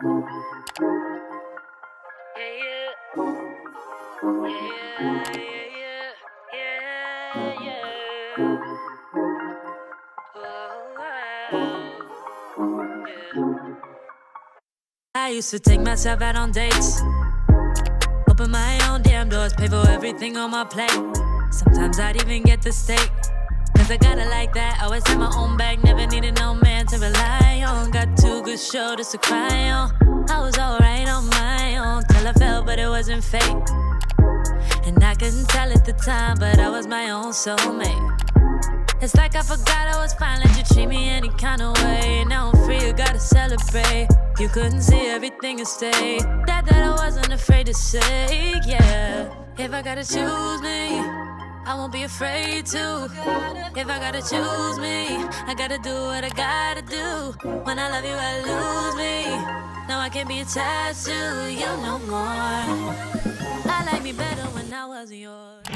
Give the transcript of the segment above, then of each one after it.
I used to take myself out on dates. Open my own damn doors, pay for everything on my plate. Sometimes I'd even get the steak. Cause I got it like that. Always had my own bag, never needed no man to rely on. Got two good shoulders to cry on. I was alright on my own till I fell, but it wasn't fate. And I couldn't tell at the time, but I was my own soulmate. It's like I forgot I was fine, let you treat me any kind of way. Now I'm free, you gotta celebrate. You couldn't see everything and stay. That that I wasn't afraid to say, yeah. If I gotta choose me, I won't be afraid to. If I gotta choose me, I gotta do what I gotta do. When I love you, I lose me. Now I can't be attached to you no more.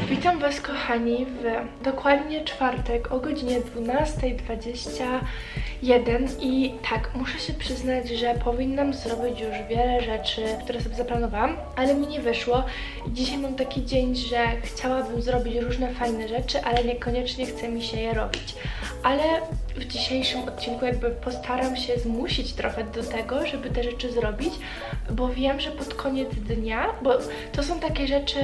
Witam Was kochani w dokładnie czwartek o godzinie 12.21 i tak, muszę się przyznać, że powinnam zrobić już wiele rzeczy, które sobie zaplanowałam, ale mi nie wyszło. Dzisiaj mam taki dzień, że chciałabym zrobić różne fajne rzeczy, ale niekoniecznie chce mi się je robić. Ale w dzisiejszym odcinku jakby postaram się zmusić trochę do tego, żeby te rzeczy zrobić, bo wiem, że pod koniec dnia, bo to są takie rzeczy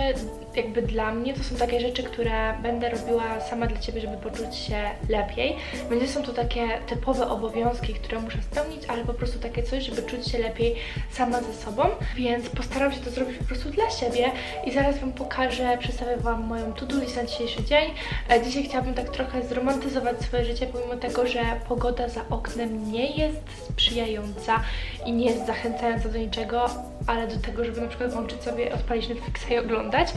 jakby dla mnie, to są takie rzeczy, które będę robiła sama dla Ciebie, żeby poczuć się lepiej. Nie są to takie typowe obowiązki, które muszę spełnić, ale po prostu takie coś, żeby czuć się lepiej sama ze sobą. Więc postaram się to zrobić po prostu dla siebie i zaraz Wam pokażę, przedstawię Wam moją to-do list na dzisiejszy dzień. E, Dzisiaj chciałabym tak trochę zromantyzować swoje życie, pomimo tego, że pogoda za oknem nie jest sprzyjająca i nie jest zachęcająca do niczego, ale do tego, żeby na przykład włączyć sobie, odpalić Netflixa i oglądać.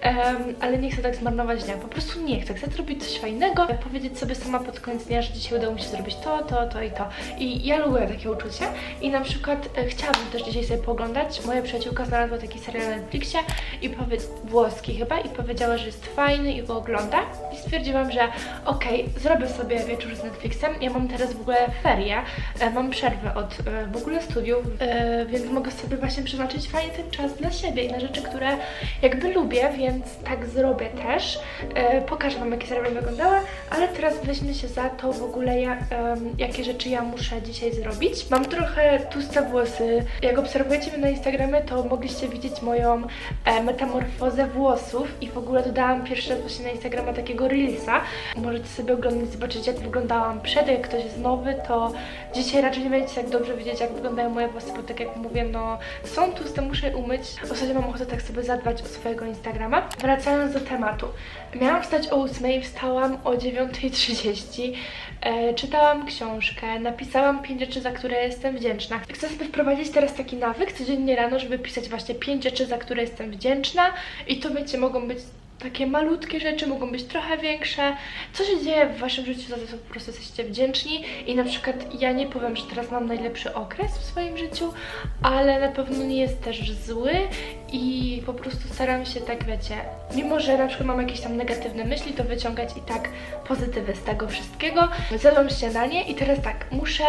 Em, ale nie chcę tak zmarnować dnia, po prostu nie chcę. Chcę zrobić coś fajnego, powiedzieć sobie sama pod koniec dnia, że dzisiaj udało mi się zrobić to, to, to i to. I ja lubię takie uczucie i na przykład e, chciałabym też dzisiaj sobie pooglądać. Moja przyjaciółka znalazła taki serial na Netflixie i powie... włoski chyba i powiedziała, że jest fajny i go ogląda. I stwierdziłam, że okej, zrobię sobie wieczór z Netflixem. Ja mam teraz w ogóle ferie, mam przerwę od e, w ogóle studiów, e, więc mogę sobie właśnie przeznaczyć fajnie ten czas dla siebie i na rzeczy, które jakby lubię, więc tak zrobię też. E, pokażę Wam, jakie serial wyglądała, ale teraz weźmy się za to w ogóle, jakie rzeczy ja muszę dzisiaj zrobić. Mam trochę tłuste włosy. Jak obserwujecie mnie na Instagramie, to mogliście widzieć moją metamorfozę włosów i w ogóle dodałam pierwszy raz właśnie na Instagrama takiego reelsa. Możecie sobie oglądać, zobaczyć jak wyglądałam przed, jak ktoś jest nowy, to dzisiaj raczej nie będziecie tak dobrze widzieć, jak wyglądają moje włosy, bo tak jak mówię, no są tłuste, muszę je umyć. Ostatnio mam ochotę tak sobie zadbać o swojego Instagrama. Wracając do tematu. Miałam wstać o 8, wstałam o 9.30, e, czytałam książkę, napisałam 5 rzeczy, za które jestem wdzięczna. Chcę sobie wprowadzić teraz taki nawyk codziennie rano, żeby pisać właśnie 5 rzeczy, za które jestem wdzięczna i to wiecie, mogą być takie malutkie rzeczy, mogą być trochę większe. Co się dzieje w waszym życiu, za co po prostu jesteście wdzięczni i na przykład ja nie powiem, że teraz mam najlepszy okres w swoim życiu, ale na pewno nie jest też zły i po prostu staram się tak, wiecie, mimo że na przykład mam jakieś tam negatywne myśli, to wyciągać i tak pozytywy z tego wszystkiego. Zjadłam śniadanie i teraz tak, muszę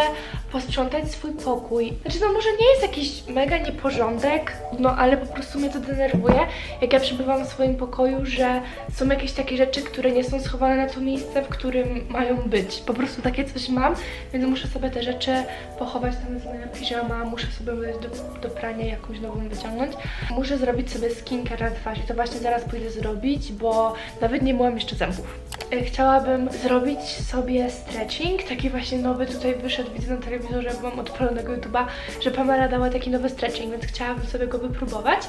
posprzątać swój pokój. Znaczy, no może nie jest jakiś mega nieporządek, no ale po prostu mnie to denerwuje, jak ja przebywam w swoim pokoju, że są jakieś takie rzeczy, które nie są schowane na to miejsce, w którym mają być. Po prostu takie coś mam, więc muszę sobie te rzeczy pochować. Tam jest moja piżama, muszę sobie do, do prania jakąś nową wyciągnąć. Muszę zrobić sobie skincare na twarz i to właśnie zaraz pójdę zrobić, bo nawet nie myłam jeszcze zębów. E, Chciałabym zrobić sobie stretching, taki właśnie nowy tutaj wyszedł, widzę na telewizorze, bo mam odpalonego YouTube'a, że Pamela dała taki nowy stretching, więc chciałabym sobie go wypróbować,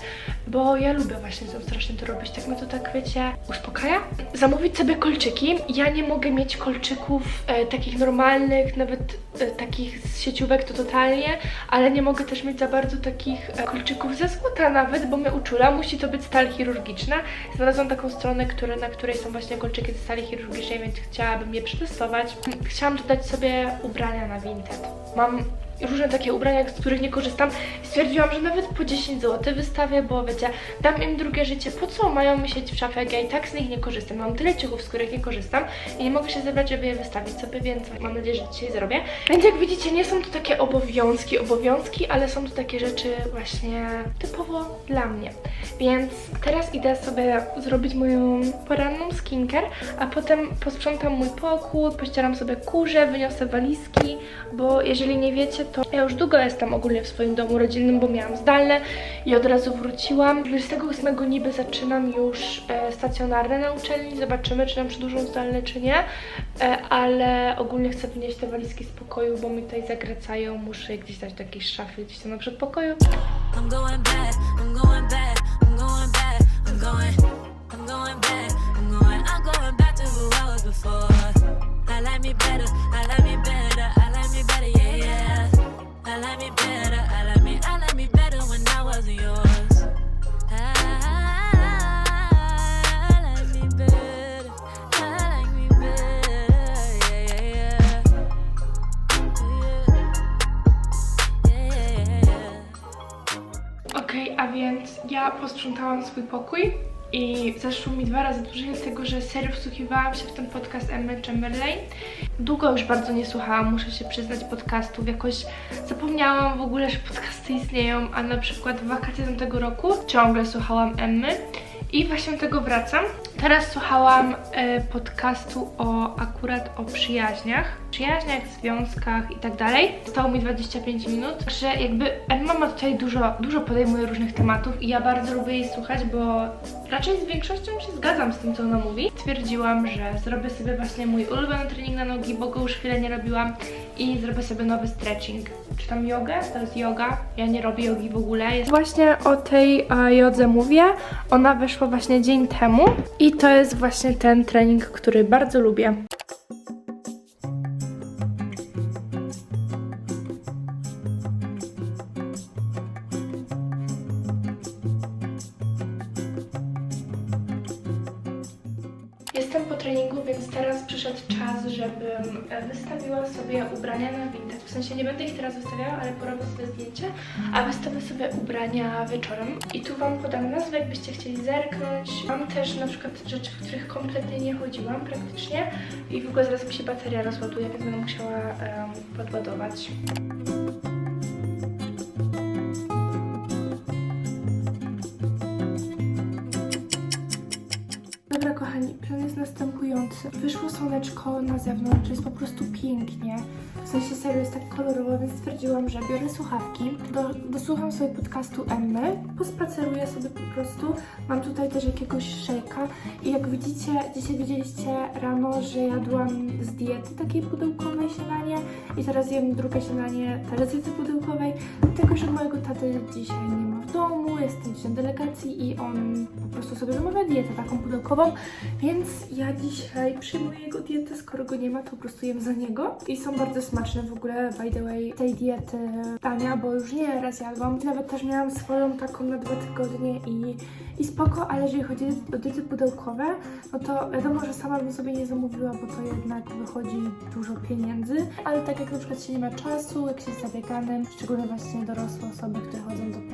bo ja lubię właśnie to strasznie to robić, tak mnie to tak, wiecie, uspokaja. Zamówić sobie kolczyki, ja nie mogę mieć kolczyków e, takich normalnych, nawet e, takich z sieciówek to totalnie, ale nie mogę też mieć za bardzo takich e, kolczyków ze złota nawet, bo mnie uczula, musi to być stal chirurgiczna. Znalazłam taką stronę, które, na której są właśnie kolczyki ze stali chirurgicznej, więc chciałabym je przetestować. Chciałam dodać sobie ubrania na Vinted. Mam różne takie ubrania, z których nie korzystam. Stwierdziłam, że nawet po 10 zł wystawię, bo wiecie, dam im drugie życie. Po co mają siedzieć w szafie, jak ja i tak z nich nie korzystam. Mam tyle ciuchów, z których nie korzystam i nie mogę się zebrać, żeby je wystawić sobie, więc mam nadzieję, że dzisiaj zrobię. Więc jak widzicie, nie są to takie obowiązki, obowiązki, ale są to takie rzeczy właśnie typowo dla mnie. Więc teraz idę sobie zrobić moją poranną skincare, a potem posprzątam mój pokój, pościeram sobie kurze, wyniosę walizki, bo jeżeli nie wiecie, to ja już długo jestem ogólnie w swoim domu rodzinnym, bo miałam zdalne i od razu wróciłam. 28 niby zaczynam już e, stacjonarne na uczelni, zobaczymy, czy nam przedłużą zdalne, czy nie, e, ale ogólnie chcę wynieść te walizki z pokoju, bo mi tutaj zagracają, muszę je gdzieś dać do jakiejś szafy, gdzieś tam na przedpokoju. I'm going bad, I'm going bad, I'm going going, I'm going back to who I was before. I like me better, I like me better, I like me better, yeah, yeah. I like me better, I like me, I like me better when I wasn't yours. I like me better, I like me better, yeah, yeah, yeah. Yeah, yeah, yeah. Okej, a więc ja posprzątałam swój pokój i zeszło mi dwa razy dłużej, dlatego że serio wsłuchiwałam się w ten podcast Emmy Chamberlain. Długo już bardzo nie słuchałam, muszę się przyznać, podcastów. Jakoś zapomniałam w ogóle, że podcasty istnieją, a na przykład w wakacje tamtego roku ciągle słuchałam Emmy i właśnie do tego wracam. Teraz słuchałam e, podcastu o akurat o przyjaźniach, przyjaźniach, związkach i tak dalej. Zostało mi 25 minut, że jakby Emma ma tutaj dużo, dużo podejmuje różnych tematów i ja bardzo lubię jej słuchać, bo raczej z większością się zgadzam z tym, co ona mówi. Stwierdziłam, że zrobię sobie właśnie mój ulubiony trening na nogi, bo go już chwilę nie robiłam i zrobię sobie nowy stretching. Czy tam jogę? To jest yoga. Ja nie robię jogi w ogóle. Jest... Właśnie o tej e, jodze mówię. Ona wyszła właśnie dzień temu i to jest właśnie ten trening, który bardzo lubię. Jestem po treningu, więc teraz przyszedł czas, żebym e, wystawiła sobie ubrania na Vinted. W sensie nie będę ich teraz wystawiała, ale porobię sobie zdjęcie, a wystawię sobie ubrania wieczorem. I tu Wam podam nazwę, jakbyście chcieli zerknąć. Mam też na przykład rzeczy, w których kompletnie nie chodziłam praktycznie i w ogóle zaraz mi się bateria rozładuje, więc będę musiała em, podładować. Dobra, kochani, plan jest następujący. Wyszło słoneczko na zewnątrz, jest po prostu pięknie. W sensie serio jest tak kolorowo, więc stwierdziłam, że biorę słuchawki, do, dosłucham sobie podcastu Emmy, pospaceruję sobie po prostu. Mam tutaj też jakiegoś szejka i jak widzicie, dzisiaj widzieliście rano, że jadłam z diety takiej pudełkowej śniadanie i teraz jem drugie śniadanie też diety pudełkowej, dlatego że mojego taty dzisiaj nie w domu, jestem dzisiaj na delegacji i on po prostu sobie zamawia dietę taką pudełkową, więc ja dzisiaj przyjmuję jego dietę, skoro go nie ma, to po prostu jem za niego. I są bardzo smaczne w ogóle, by the way, tej diety dania, bo już nie raz jadłam, nawet też miałam swoją taką na dwa tygodnie i, i spoko, ale jeżeli chodzi o diety pudełkowe, no to wiadomo, że sama bym sobie nie zamówiła, bo to jednak wychodzi dużo pieniędzy, ale tak jak na przykład się nie ma czasu, jak się jest zabieganym, szczególnie właśnie dorosłe osoby, które chodzą do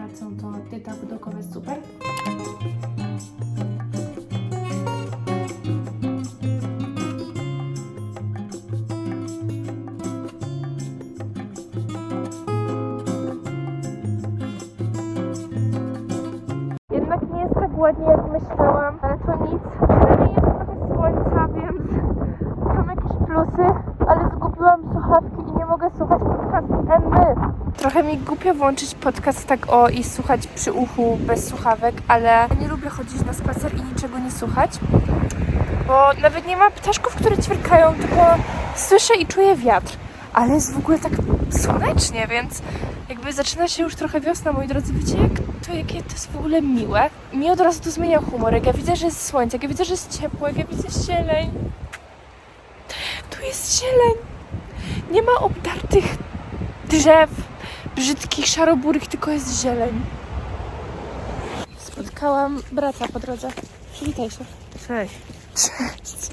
ładnie jak myślałam, ale to nic. Przynajmniej jest trochę słońca, więc są jakieś plusy, ale zgubiłam słuchawki i nie mogę słuchać podcastu Emmy. Trochę mi głupio włączyć podcast tak o i słuchać przy uchu bez słuchawek, ale nie lubię chodzić na spacer i niczego nie słuchać, bo nawet nie ma ptaszków, które ćwierkają, tylko słyszę i czuję wiatr. Ale jest w ogóle tak słonecznie, więc jakby zaczyna się już trochę wiosna, moi drodzy. Wiecie, jak to, jakie to jest w ogóle miłe? Mi od razu to zmienia humor. Jak ja widzę, że jest słońce, jak ja widzę, że jest ciepło, jak ja widzę zieleń. Tu jest zieleń. Nie ma obdartych drzew, brzydkich, szaroburych, tylko jest zieleń. Spotkałam brata po drodze. Przywitaj się. Cześć. Cześć.